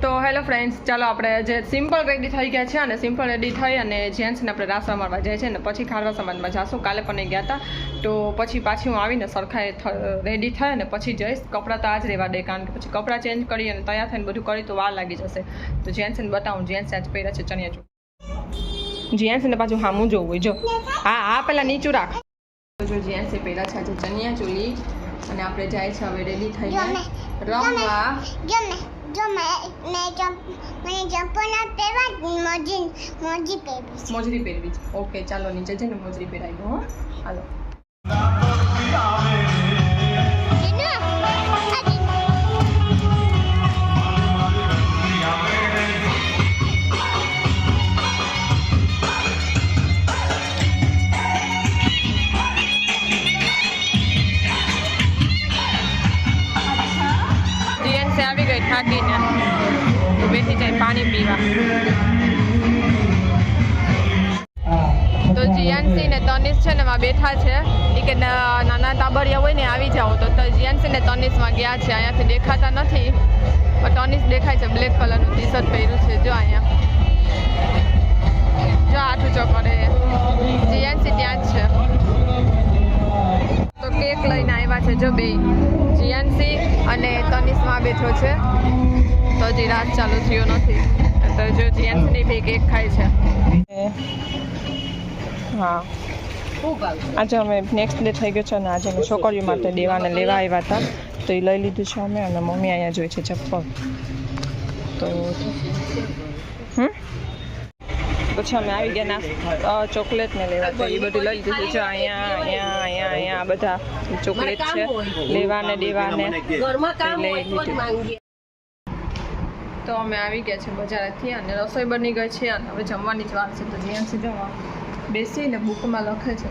તો hello friends, ચાલો આપણે જે સિમ્પલ રેડી થઈ ગયા છે અને સિમ્પલ રેડી થઈ અને જેન્ટ્સને આપણે રાસ મારવા જાય છે અને પછી ખારવા સમાજમાં જાશું. કાલે પણ ગયા હતા. તો પછી પાછી હું આવીને સરખાએ રેડી થઈ અને પછી જઈશ. કપડાં તો આજ રહેવા દે, કારણ કે પછી કપડાં ચેન્જ કરી અને તૈયાર થઈને બધું કરી તો વાર લાગી જશે. તો જેન્ટ્સને બતાવું, જેન્ટ્સ આજ પહેર્યા છે ચણિયા ચોળી. જેન્ટ્સને પાછું હામું જોવું હોય. જો, હા હા, પહેલાં નીચું રાખ. જો, જેન્ટ્સે પહેર્યા છે આજે ચણિયા ચોલી અને આપણે જાય છે હવે રેડી થઈને રમવા. જો મેં જો મેં મેં જમ્પ મને જમ્પર ના પહેરવા જ મોજી મોજી પહેરવી છે. મોજરી પહેરવી છે. ઓકે ચાલો નીચે જઈને મોજરી પહેરાવી દો હો. હાલો. થાકીને તો બેસી જાય પાણી પીવા. તો જીયાનસિંહ ને તનિષ છે ને એમાં બેઠા છે. એ કે નાના તાબરિયા હોય ને આવી જાઓ. તો જીયાનસિંહ જીયાનસી ને તનિષમાં ગયા છે. અહીંયાથી દેખાતા નથી. પણ તનિષ દેખાય છે બ્લેક કલરનું ટી શર્ટ પહેર્યું છે. જો અહીંયા. જો આઠું ચોકડે જીયાનસિંહ ત્યાં જ છે. લઈને આવ્યા છે જો બે જીયાનસી અને તનિષમાં બેઠો છે. તો હજી રાત ચાલુ થયો નથી. તો જો જીયાનસીની બે કેક ખાય છે. હા. આજે અમે નેક્સ્ટ ડે થઈ ગયો છે અને આજે અમે છોકરીઓ માટે દેવાને લેવા આવ્યા હતા. તો એ લઈ લીધું છે અમે અને મમ્મી અહીંયા જોઈ છે ચપ્પલ. તો હમ? પછી અમે આવી ગયા ના ચોકલેટ ને લેવા. તો એ બધું લઈ લીધું છે. અહીંયા અહીંયા અહીંયા અહીંયા આ બધા ચોકલેટ છે. લેવાને દેવાને. તો અમે આવી ગયા છે બજારેથી અને રસોઈ બની ગઈ છે અને હવે જમવાની જ વાર છે. તો જ્યાં સુધી જમવા બેસીને બુકમાં લખે છે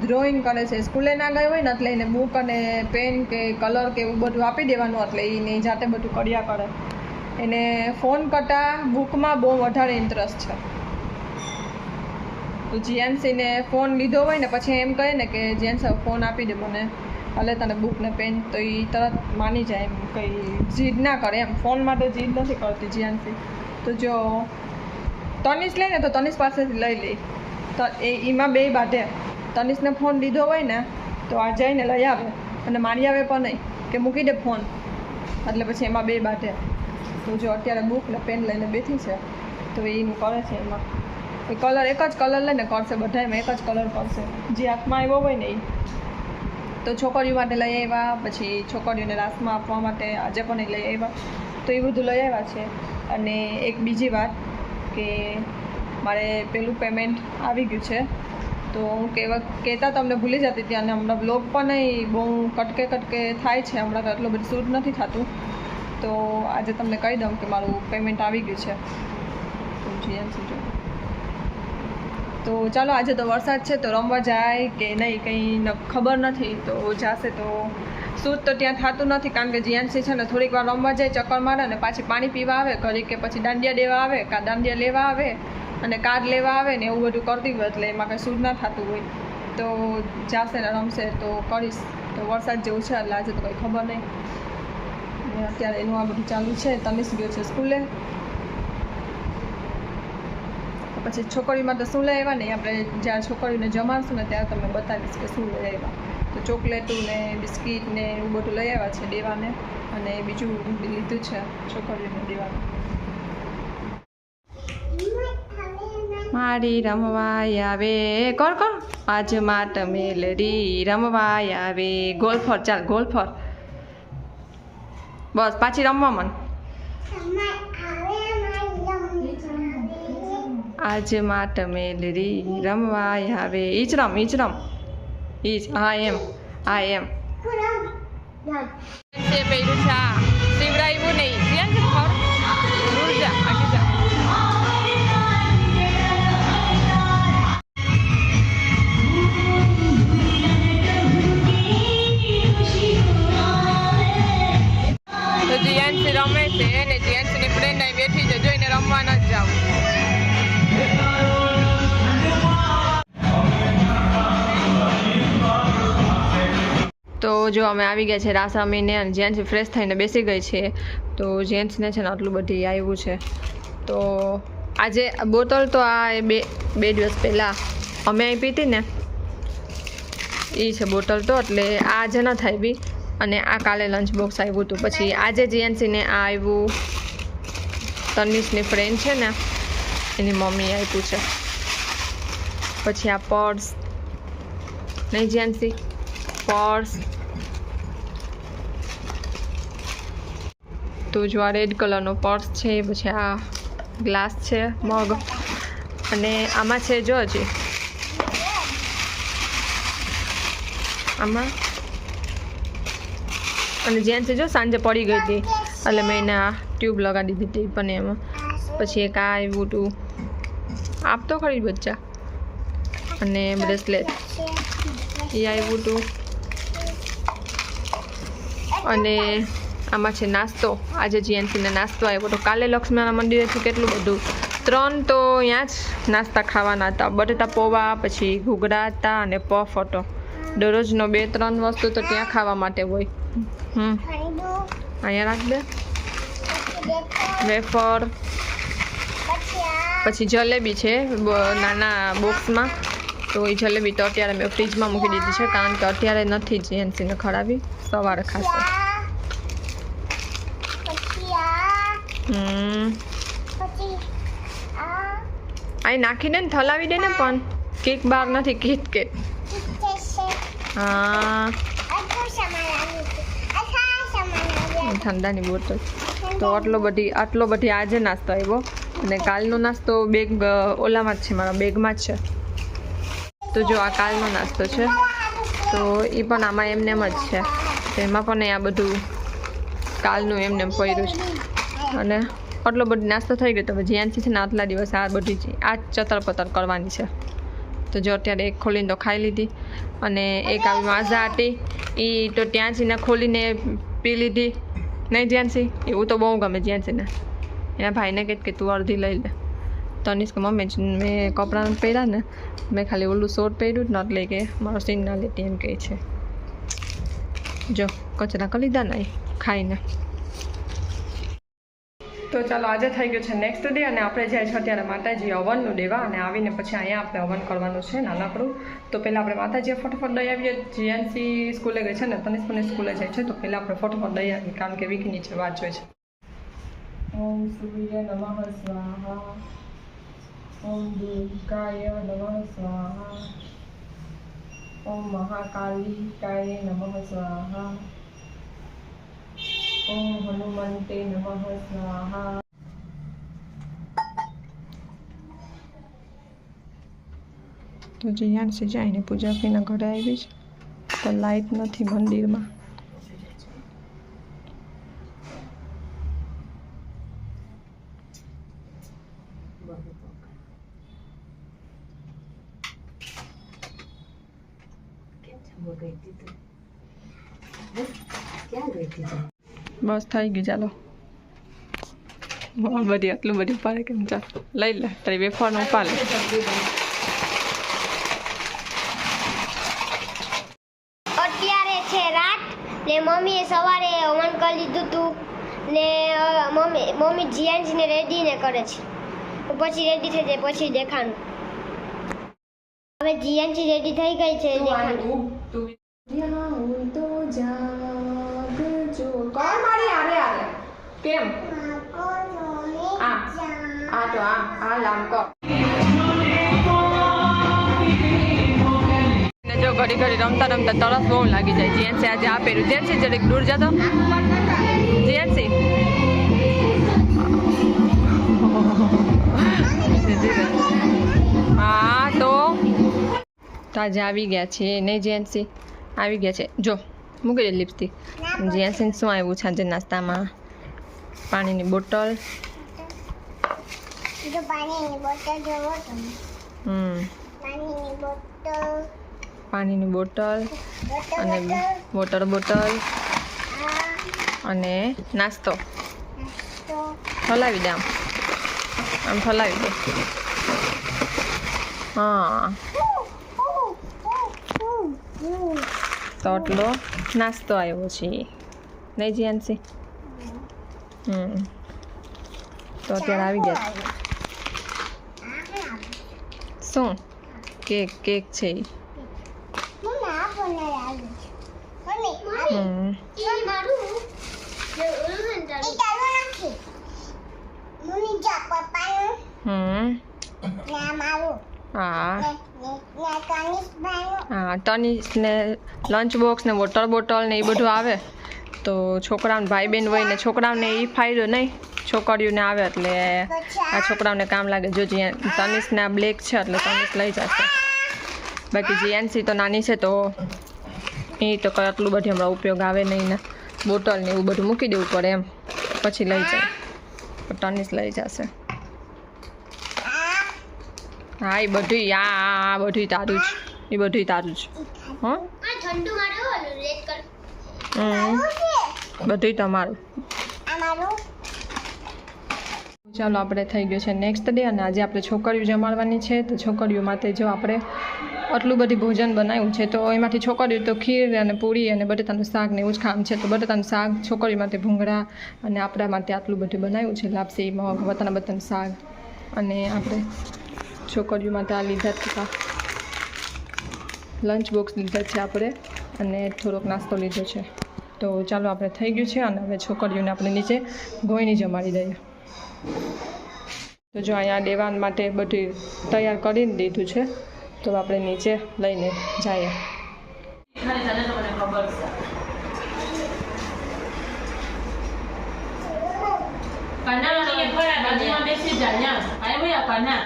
ડ્રોઈંગ કરે છે. સ્કૂલે ના ગયો હોય ને એટલે એને બુક અને પેન કે કલર કે એવું બધું આપી દેવાનું એટલે એને જાતે બધું કર્યા કરે. એને ફોન કરતાં બુકમાં બહુ વધારે ઇન્ટરેસ્ટ છે. તો જીએનસીને ફોન લીધો હોય ને પછી એમ કહે ને કે જેન્સ ફોન આપી દે મને. એટલે તને બુક ને પેન તો એ તરત માની જાય એમ, કંઈ જીદ ના કરે એમ. ફોનમાં તો જીદ નથી કરતી જીએનસી. તો જો તનિષ લે ને તો તનિષ પાસેથી લઈ લે. તો એ એમાં બે બાંધે. તનિષને ફોન લીધો હોય ને તો આ જઈને લઈ આવે અને મારી આવે પણ નહીં, કે મૂકી દે ફોન. એટલે પછી એમાં બે બાંધે. તો જો અત્યારે બુક ને પેન લઈને બેઠી છે, તો એનું કરે છે એમાં. એ કલર એક જ કલર લઈને કરશે બધામાં એક જ કલર કરશે જે હાથમાં આવ્યો હોય ને એ. તો છોકરીઓ માટે લઈ આવ્યા, પછી છોકરીઓને રાસમાં આપવા માટે આજે પણ એ લઈ આવ્યા. તો એ બધું લઈ આવ્યા છે. અને એક બીજી વાત કે મારે પેલું પેમેન્ટ આવી ગયું છે. તો હું કહેવા કહેતા તમને ભૂલી જતી હતી અને હમણાં બ્લોગ પણ નહીં, બહુ કટકે કટકે થાય છે. હમણાં તો એટલું બધું શૂટ નથી થતું. તો આજે તમને કહી દઉં કે મારું પેમેન્ટ આવી ગયું છે. જી GMC જો. તો ચાલો આજે તો વરસાદ છે, તો રમવા જાય કે નહીં કંઈ ખબર નથી, તો જાશે તો શૂટ તો ત્યાં થતું નથી, કારણ કે જીએનસી છે ને થોડીક વાર રમવા જાય, ચક્કર મારે અને પાછી પાણી પીવા આવે ઘડી કે પછી દાંડિયા દેવા આવે, કાં દાંડિયા લેવા આવે અને કાર લેવા આવે ને એવું બધું કરતી હોય એટલે એમાં કંઈ શૂટ ના થતું હોય. તો જાશે ને રમશે તો કરીશ. તો વરસાદ જેવું છે એટલે આજે તો કંઈ ખબર નહીં. અત્યારે એનું આ બધું ચાલુ છે તનિષ ગયો છે સ્કૂલે. પછી છોકરીઓ માટે શું લઈ આવ્યા ને, આપણે જ્યારે છોકરીઓને જમાડશું ને ત્યારે તમને બતાવીશ કે શું લઈ આવ્યા તો ચોકલેટું ને, બિસ્કીટ ને, એવું બધું લઈ આવ્યા છે દેવાને અને બીજું લીધું છે છોકરીઓને દેવાનું. મારી રમવાય આવે. કોણ કોણ? આજ માટ મેલરી રમવાય આવે. ગોલ્ફર ચાલ ગોલ્ફર બસ, પાછી રમવા મન. આજ માટ મેલરી રમવાય આવે ઈચ રમ ઈચ રમ. ઈચ હા એમ હા એમ. પહેર્યું છે શિવરાયું નહીં જો અમે આવી ગયા છે રાસ રમીને અને જેન્ટ્સ ફ્રેશ થઈને બેસી ગઈ છે, તો જેન્ટ્સને છે ને આટલું બધી આવ્યું છે. તો આજે બોટલ તો આ બે બે દિવસ પહેલાં અમે આપી હતી ને એ છે બોટલ તો, એટલે આ આજે ન થાય બી. અને આ કાલે લંચ બોક્સ આવ્યું હતું. પછી આજે જીએનસીને આ આવ્યું. તનિષની ફ્રેન્ડ છે ને, એની મમ્મી આપ્યું છે. પછી આ પર્સ, નહીં જીએનસી પર્સ તો જો આ રેડ કલરનો પર્સ છે, પછી આ ગ્લાસ છે મગ અને આમાં છે જો હજી. આમાં. અને જેન્ટ્સ જો સાંજે પડી ગઈ હતી. એટલે મેં એને આ ટ્યુબ લગાડી દીધી પણ એમાં. પછી એક આ આવ્યું હતું. આપતો ખરી બચ્ચા. અને બ્રેસલેટ એ આવ્યું હતું. અને આમાં છે નાસ્તો. આજે જીએનસીને નાસ્તો આવ્યો તો કાલે લક્ષ્મીના મંદિરેથી કેટલું બધું? ત્રણ તો અહીંયા જ નાસ્તા ખાવાના હતા. બટેટા પૌવા, પછી ઘૂઘરા હતા અને પફ હતો. દરરોજનો બે, ત્રણ વસ્તુ તો ત્યાં ખાવા માટે હોય. હમ. અહીંયા રાખ દે વેફર. પછી જલેબી છે નાના બોક્સમાં. તો એ જલેબી તો અત્યારે મેં ફ્રીજમાં મૂકી દીધી છે. કારણ કે અત્યારે નથી જીએનસીને ખરાવી સવારે ખાશે આ પછી આ હમ પછી આ અહીં નાખી દે ને થલાવી દે ને પણ. કેક બાર નથી કેક કે. હા. અડધું સામાન આવ્યું છે અથવા સામાન આવ્યું ઠંડાની બોટલ. તો આટલો બધી આટલો બધી આજે નાસ્તો આવ્યો અને કાલનો નાસ્તો બેગ ઓલામાં જ છે મારા બેગમાં જ છે. તો જો આ કાલનો નાસ્તો છે. તો એ પણ આમાં એમને એમ જ છે. તો એમાં પણ આ બધું કાલનું એમને એમ પડ્યું છે. અને આટલો બધો નાસ્તો થઈ ગયો, તો હવે જ્યાંથી છે ને આટલા દિવસ આ બધી આ ચતર પતર કરવાની છે. તો જો અત્યારે એક ખોલીને તો ખાઈ લીધી અને એક આવી માઝા હતી. એ તો ત્યાંથી ખોલીને પી લીધી. નહીં જ્યાંથી? એવું તો બહુ ગમે જ્યાંથી એના ભાઈને કહે કે તું અડધી લઈ લે. તનિષ કે મમ્મી મેં કપડાં પહેર્યા ને, મેં ખાલી ઓલું શોર્ટ પહેર્યું જ ન એટલે કે મારો સીન ના લેતી એમ કહે છે. જો, કચરા કરી લીધા ને ખાઈને. તો ચાલો આજે થઈ ગયું છે નેક્સ્ટ ડે અને આપણે જાય છે અત્યારે માતાજી હવનનું દેવા અને આવીને પછી અહીંયા આપણે હવન કરવાનું છે નાનકડું. તો પહેલાં આપણે માતાજીએ ફટોફટ લઈ આવીએ. જીએનસી સ્કૂલે ગઈ છે ને, તનિષ પણ સ્કૂલે જાય છે. તો પહેલાં આપણે ફટોફટ લઈ આવીએ, કારણ કે વીકની છે વાત જોઈએ છે. ઓમ સૂર્ય નમઃ સ્વાહા. ઓમ દુર્ગાય નમઃ ઓમ મહાકાલિકાય નમઃ સ્વાહા. ઓમ હનુમંતે નમઃ સ્વાહા. તો જીયાનસી જઈને પૂજા કરીને ઘરે આવી છે તો લાઈટ નથી મંદિરમાં. બસ થઈ ગયું ચાલો. બહુ બધી આટલું બધું પાડે કેમ? ચાલ લઈ લે તારી વેફરનું ઉપાડ અત્યારે છે રાત ને મમ્મીએ સવારે હવન કરી લીધું હતું ને મમ્મી મમ્મી જીયાનજીને રેડી ને કરે છે. પછી રેડી થઈ જાય પછી દેખાનું. હવે જીયાનજી રેડી થઈ ગઈ છે દેખાનું. કેમ? આ. તો આ આ લામ જો ઘડી ઘડી રમતા રમતા તરસ બહુ લાગી જાય. જીએનસી આજે આ પહેર્યું. જેન્સી જરીક દૂર જતો જીએનસી હા, તો. આજે આવી ગયા છે. નહીં જીએનસી આવી ગયા છે. જો, મૂકી દે લિપસ્ટિક જીએનસી શું આવ્યું છે આજે નાસ્તામાં? પાણીની બોટલ. જો પાણીની બોટલ જોવો તમે. હમ. પાણીની બોટલ. પાણીની બોટલ બોટલ અને વોટર બોટલ અને નાસ્તો. હલાવી દે આમ. આમ હલાવી દે. હા. તો આટલો નાસ્તો આવ્યો છે. નહીં જીયાનસી હમ. તો અત્યારે આવી ગયા. શું? કેક કેક છે ને હા. હા તનિષને લંચ બોક્સ ને વોટર બોટલ ને એ બધું આવે. તો છોકરાઓને ભાઈ બહેન હોય ને છોકરાઓને એ ફાયદો નહીં. છોકરીઓને આવે એટલે આ છોકરાઓને કામ લાગે. જો જ્યાં તનિષને બ્લેક છે એટલે તનિષ લઈ જશે. બાકી જીએનસી તો નાની છે તો એ તો આટલું બધું હમણાં ઉપયોગ આવે નહીં ને. બોટલ ને એવું બધું મૂકી દેવું પડે એમ. પછી લઈ જાય. તો તનિષ લઈ જશે. હા એ બધું આ આ બધું તારું જ. એ બધું તારું જ. હં? ઠંડુ મારું રેડ કલર બધું તમારું. ચાલો આપણે થઈ ગયું છે નેક્સ્ટ ડે અને આજે આપણે છોકરીઓ જમાડવાની છે. તો છોકરીઓ માટે જો આપણે આટલું બધું ભોજન બનાવ્યું છે તો એમાંથી છોકરીઓ તો ખીર અને પૂરી અને બટેટાનું શાક ને એવું જ ખામ છે. તો બટેટાનું શાક છોકરીઓ માટે ભૂંગળા અને આપણા માટે આટલું બધું બનાવ્યું છે. લાપસી મગ વતના બતન શાક અને આપણે છોકરીઓ માટે આ લીધા હતા લંચ બોક્સ લીધા છે આપણે અને થોડોક નાસ્તો લીધો છે. તો ચાલો આપણે થઈ ગયું છે અને હવે છોકરીઓને આપણે નીચે ગોયણી જમાડી દઈએ. તો જો અહીંયા દેવાન માટે બધું તૈયાર કરીને દીધું છે તો આપણે નીચે લઈને જઈએ. બેસી જા યા આય બોયા કાના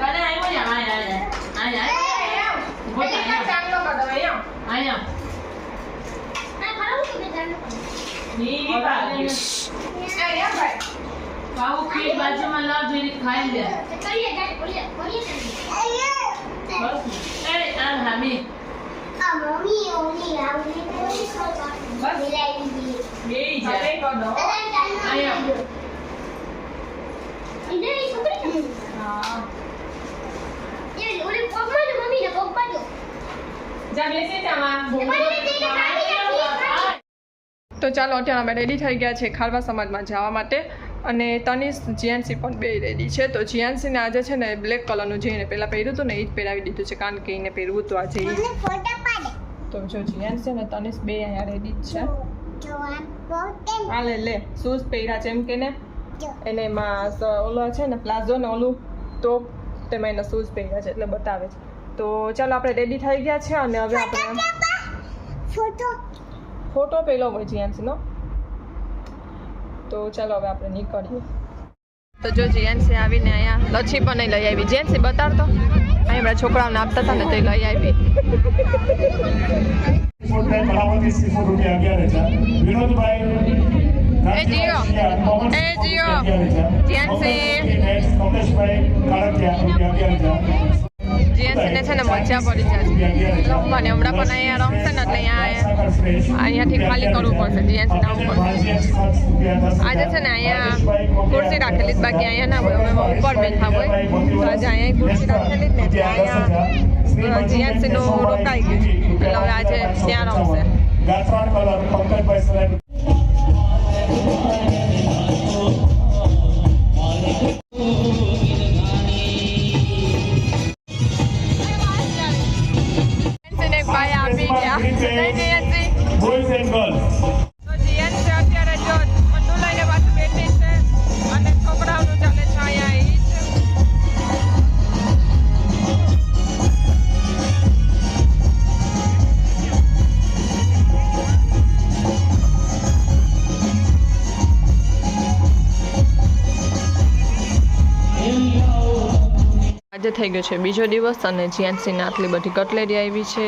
કાના આય બોયા આય આય આય આય ઊભો થા આયા આયા આ ખાવું કે બેટાનું ની વી પાડે પાઉ ખીર બાજુમાં લાવ જરી ખાઈ લે. કરીએ જાય બોલીએ બોલીએ બસ. એ આ હામી. આ મમ્મી ઓલી આવલી બસ. મિલાઈ દીધી. બેઈ જા. આયા ઇને છોકરી હા એ ઓલી પગમાં મમ્મી ને પગ પાડો જા બેસી જા માં. તો ચાલો અત્યારે અમે રેડી થઈ ગયા છે ખારવા સમાજમાં જવા માટે. અને તનિષ જીએનસી પણ બે રેડી છે. તો જીએનસીને આજે છે ને બ્લેક કલરનું જે એને પહેલાં પહેર્યું હતું ને એ જ પહેરાવી દીધું છે. કારણ કે એને પહેરવું હતું આજે તો જો જીએનસી અને તનિષ બે અહીંયા રેડી જ છે. આ લે લે શૂઝ પહેર્યા છે એમ કે ને. એને એમાં ઓલો છે ને પ્લાઝો ને ઓલું ટોપ તેમાં એના શૂઝ પહેર્યા છે એટલે બતાવે છે. તો ચાલો આપણે રેડી થઈ ગયા છે અને હવે આપણે ફોટો ફોટો પેલો હોય જીએનસીનો તો ચાલો હવે આપણે નીકળીએ તો જો જીએનસી આવીને અહીંયા લચ્છી પણ નહીં લઈ આવી જીએનસી બતાડતો અહીં આપણા છોકરાઓને આપતા હતા ને તો લઈ આવી એ જીઓ. એ જીઓ. જેન્સી. જીએનસીને છે ને મજા પડી જાય રમવાની હમણાં પણ અહીંયા રમશે ને, એટલે અહીંયા અહીંયાથી ખાલી કરવું પડશે જીએનસી ના ઉપર આજે છે ને અહીંયા ખુરશી રાખેલી જ બાકી અહીંયા ના હોય, અમે ઉપર બેઠા હોય. તો આજે અહીંયા ખુરશી રાખેલી જ ને અહીંયા જીએનસી નું રોકાઈ ગયું એટલે હવે આજે ત્યાં રમશે. આપી ગયા નહીં જીએનસી બોયઝ આજે થઈ ગયો છે. બીજો દિવસ અને જીએનસીને આટલી બધી કટલેરી આવી છે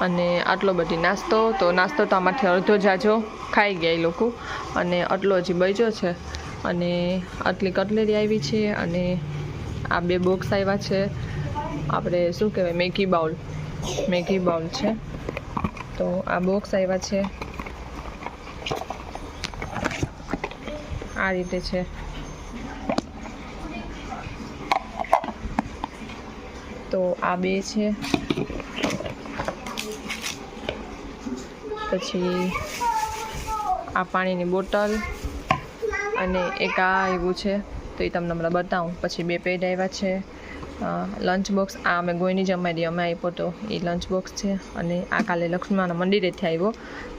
અને આટલો બધી નાસ્તો. તો નાસ્તો તો આમાંથી અડધો જાજો ખાઈ ગયા એ લોકો. અને આટલો હજી બચ્યો છે. અને આટલી કટલેરી આવી છે અને આ બે બોક્સ આવ્યા છે. આપણે શું કહેવાય? Maggi bowl. મેગી બાઉલ છે. તો આ બોક્સ આવ્યા છે. આ રીતે છે. તો આ બે છે. પછી આ પાણીની બોટલ અને એક આ આવ્યું છે, તો એ તમને હમણાં બતાવું. પછી બે પેડ આવ્યા છે. લંચ બોક્સ આ અમે ગોઈની જમાડી અમે આપ્યો તો એ લંચ બોક્સ છે અને આ કાલે લક્ષ્મીના મંદિરેથી આવ્યો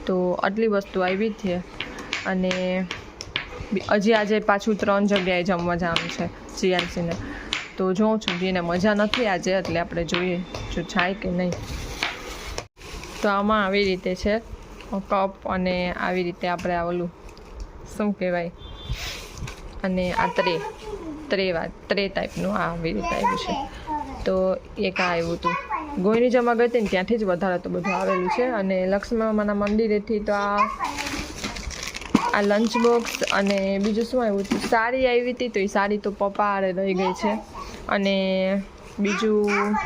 તો આટલી વસ્તુ આવી છે. અને હજી આજે પાછું ત્રણ જગ્યાએ જમવા જવાનું છે જીઆરસીને તો જોઉં છું જેને મજા નથી આજે, એટલે આપણે જોઈએ જો થાય કે નહીં. તો આમાં આવી રીતે છે, કપ અને આવી રીતે આપણે આ ઓલું, શું કહેવાય? અને આ ત્રે, ત્રેવા, ત્રે ટાઈપનું આ આવી રીતે આવ્યું છે. તો એક આ આવ્યું હતું. ગોયની જમા ગઈ હતી ને ત્યાંથી જ વધારે તો બધું આવેલું છે. અને લક્ષ્મી મંદિરેથી તો આ આ લંચ બોક્સ અને બીજું શું આવ્યું હતું? સાડી આવી હતી તો એ સાડી તો પપ્પા આરે રહી ગઈ છે. અને બીજું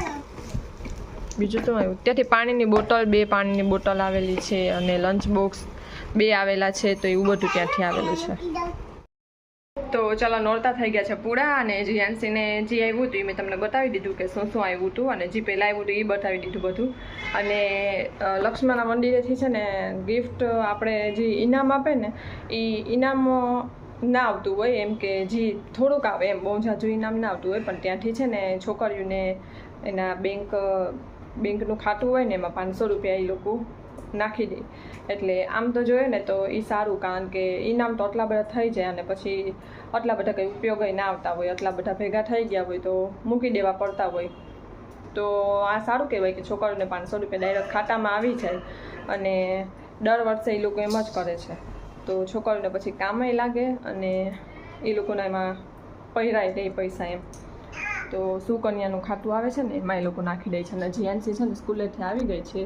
બીજું આવ્યું ત્યાંથી પાણીની બોટલ, બે પાણીની બોટલ આવેલી છે અને લંચ બોક્સ બે આવેલા છે, તો એવું બધું ત્યાંથી આવેલું છે. તો ચાલો નોરતા થઈ ગયા છે પૂરા અને જીયાનસીને જે આવ્યું હતું એ મેં તમને બતાવી દીધું કે શું શું આવ્યું હતું અને જે પહેલાં આવ્યું હતું એ બતાવી દીધું બધું. અને લક્ષ્મણના મંદિરેથી છે ને ગિફ્ટ આપણે જે ઇનામ આપે ને એ ઇનામ ના આવતું હોય એમ કે જે થોડુંક આવે એમ, બહુ ઝાઝું ઇનામ ના આવતું હોય, પણ ત્યાંથી છે ને છોકરીઓને એના બેંક, બેંકનું ખાતું હોય ને એમાં પાંચસો રૂપિયા એ લોકો નાખી દે. એટલે આમ તો જોઈએ ને તો એ સારું, કારણ કે ઇનામ તો આટલા બધા થઈ જાય અને પછી આટલા બધા કંઈ ઉપયોગ ના આવતા હોય, આટલા બધા ભેગા થઈ ગયા હોય તો મૂકી દેવા પડતા હોય. તો આ સારું કહેવાય કે છોકરીઓને પાંચસો રૂપિયા ડાયરેક્ટ ખાતામાં આવી જાય અને દર વર્ષે એ લોકો એમ જ કરે છે. તો છોકરીઓને પછી કામે લાગે અને એ લોકોના એમાં પહેરાય દે પૈસા એમ. તો સુકન્યાનું ખાતું આવે છે ને એમાં એ લોકો નાખી દે છે. અને જીએનસી છે ને સ્કૂલેથી આવી ગઈ છે.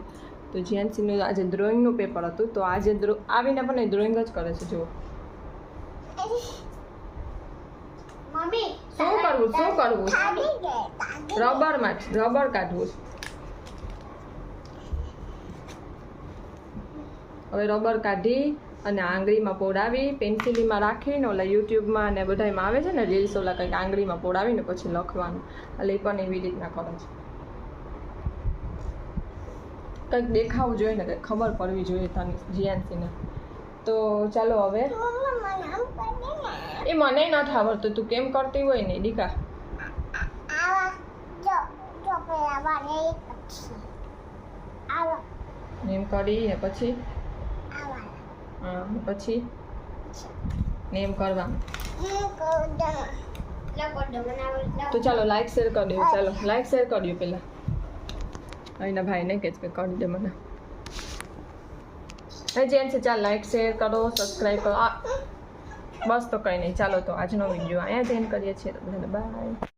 તો જીએનસીનું આજે ડ્રોઈંગનું પેપર હતું. તો આજે ડ્રો આવીને પણ એ ડ્રોઈંગ જ કરે છે જુઓ. શું કરવું શું કરવું? રબરમાં રબર કાઢવું હવે રબર કાઢી અને આંગળીમાં પોડાવી પેન્સિલીમાં રાખીને ઓલા યુટ્યુબમાં અને બધામાં આવે છે ને રીલ્સ ઓલા કંઈક આંગળીમાં પોડાવીને પછી લખવાનું. એટલે એ પણ એવી રીતના કરે છે. કંઈક દેખાવું જોઈએ ને કંઈક ખબર પડવી જોઈએ તને જીએનસીને તો ચાલો હવે. એ મને નથી આવડતું તું કેમ કરતી હોય ને દીકા? એમ કરી ને પછી? હા, પછી નેમ કરવાનું. હું તો ચાલો લાઈક શેર કરી દો ચાલો લાઈક શેર કરી દો પહેલાં અહીંના ભાઈને કે છે કરી દે મને. જેમ છે ચાલ લાઈક શેર કરો સબસ્ક્રાઈબ કરો. બસ તો કંઈ નહીં. ચાલો તો આજનો વીડિયો અહીંયા જ એન્ડ કરીએ છીએ. બધાને બાય